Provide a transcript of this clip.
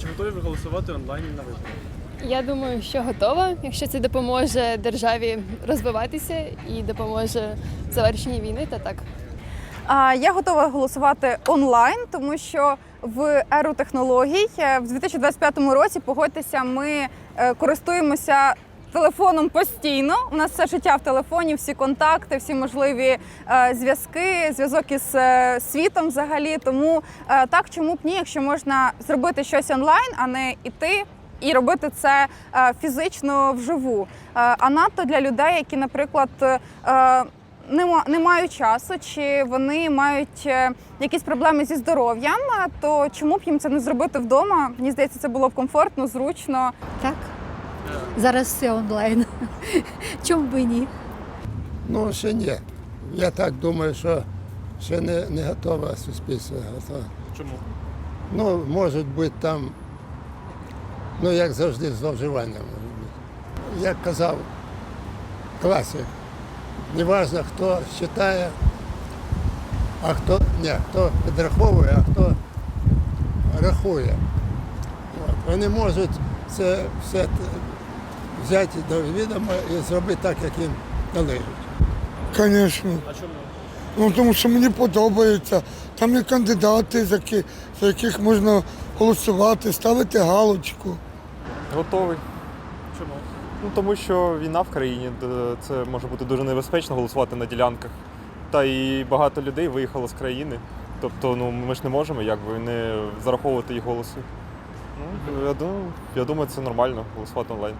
Чи готові ви голосувати онлайн на виборах? Я думаю, що готова, якщо це допоможе державі розвиватися і допоможе в завершенні війни, то так. А, Я готова голосувати онлайн, тому що в еру технологій е, в 2025 році, погодьтеся, ми е, користуємося телефоном постійно. У нас все життя в телефоні, всі контакти, всі можливі е, зв'язки, зв'язок із е, світом взагалі. Тому е, так, чому б ні, якщо можна зробити щось онлайн, а не іти. І робити це е, фізично вживу. Е, А надто для людей, які, наприклад, е, не, мають часу, чи вони мають якісь проблеми зі здоров'ям, то чому б їм це не зробити вдома? Мені здається, це було б комфортно, зручно. Так. Зараз все онлайн. Чому б і ні? Ну, ще ні. Я так думаю, що ще не, не готове суспільство. Готове. Чому? Ну, може бути там, ну як завжди, зловживання може бути. Як казав класик, неважно, хто читає, а хто ні, хто підраховує, а хто рахує. От. Вони можуть це все взяти до відома і зробити так, як їм належить. Звісно. А чому? Ну тому що мені подобається. Там є кандидати, за які- за яких можна голосувати, ставити галочку. Готовий. Чому? Ну тому що війна в країні, це може бути дуже небезпечно голосувати на ділянках. Та і багато людей виїхало з країни. Тобто, ну ми ж не можемо якби не зараховувати їх голоси. Ну, я думаю, я думаю, це нормально голосувати онлайн.